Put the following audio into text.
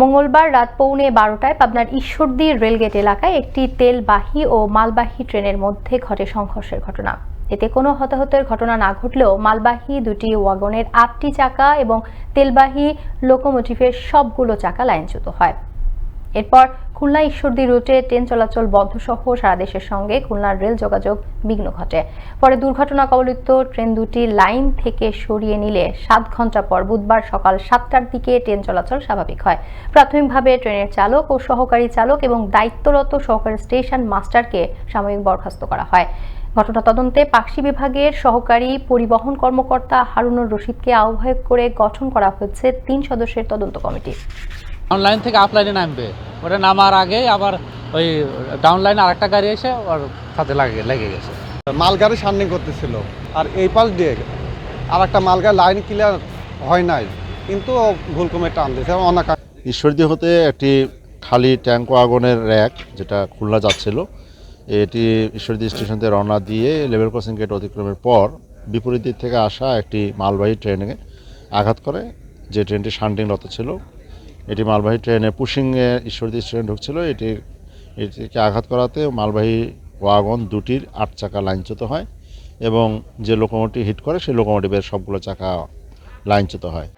মঙ্গলবার রাত পৌনে বারোটায় পাবনার ঈশ্বরদী রেলগেট এলাকায় একটি তেলবাহী ও মালবাহী ট্রেনের মধ্যে ঘটে সংঘর্ষের ঘটনা। এতে কোনো হতাহতের ঘটনা না ঘটলেও মালবাহী দুটি ওয়াগনের আটটি চাকা এবং তেলবাহী লোকোমোটিভের সবগুলো চাকা লাইনচ্যুত হয়। এরপর খুলনা ঈশ্বরদী রুটে ট্রেন চলাচল বন্ধ সহ সারা দেশের সঙ্গে খুলনার রেল যোগাযোগ বিঘ্ন ঘটে। পরে দুর্ঘটনা কবলিত ট্রেন দুটি লাইন থেকে সরিয়ে নিলে সাত ঘণ্টা পর বুধবার সকাল সাতটার দিকে ট্রেন চলাচল স্বাভাবিক হয়। প্রাথমিকভাবে ট্রেনের চালক ও সহকারী চালক এবং দায়িত্বরত সহকারী স্টেশন মাস্টারকে সাময়িক বরখাস্ত করা হয়। ঘটনা তদন্তে পাকশি বিভাগের সহকারী পরিবহন কর্মকর্তা হারুনুর রশিদকে আহ্বায়ক করে গঠন করা হয়েছে তিন সদস্যের তদন্ত কমিটি। অনলাইন থেকে আপলাইনে নামবে। ওটা নামার আগে আবার ওই ডাউন লাইনে আরেকটা গাড়ি এসে ওর সাথে লাগে লেগে গেছে। মালগাড়ি সামনে করতেছিল। আর এই পাশ দিয়ে আর একটা মালগাড়ি লাইন ক্লিয়ার হয় নাই। কিন্তু ভুল কমে টান দিয়েছে অনাকা ঈশ্বরদী হতে একটি খালি ট্যাঙ্ক আগুনের র্যাক যেটা খুলনা যাচ্ছিল এটি ঈশ্বরদী স্টেশন থেকে রওনা দিয়ে লেভেল ক্রসিং গেট অতিক্রমের পর বিপরীত দিক থেকে আসা একটি মালবাহী ট্রেনে আঘাত করে যে ট্রেনটি শান্টিংরত ছিল। এটি মালবাহী ট্রেনে পুশিংয়ে ঈশ্বরদী স্টেশন ঢুকছিল। এটি, এটিকে আঘাত করাতে মালবাহী ওয়াগন দুটির আট চাকা লাইনচ্যুত হয় এবং যে লোকোমোটিভ হিট করে, সেই লোকোমোটিভের সবগুলো চাকা লাইনচ্যুত হয়।